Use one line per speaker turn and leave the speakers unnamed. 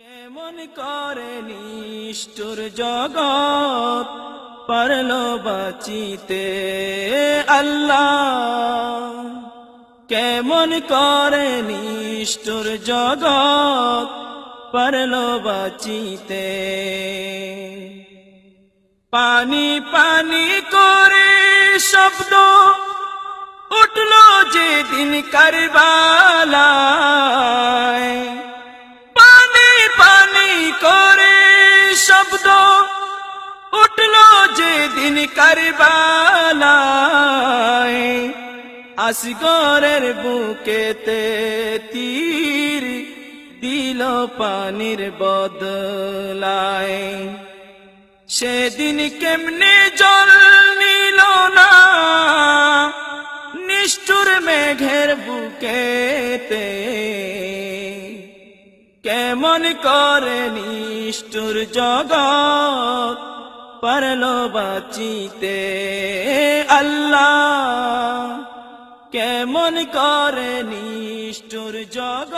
কেমন করে নিষ্ঠুর জগৎ পারল বাঁচিতে আল্লাহ? কেমন করে নিষ্ঠুর জগৎ পারল বাঁচিতে? পানি পানি করে শব্দ উঠল যেদিন কারবালায় যেদিন কারবালায় আসগরের বুকেতে তীর দিল পানির বদলায়। সেদিন কেমনে জল নিল না, নিষ্ঠুর মেঘের বুকেতে। কেমন করে নিষ্ঠুর জগৎ পারল বাঁচিতে। আল্লাহ কেমন করে নিষ্ঠুর জগৎ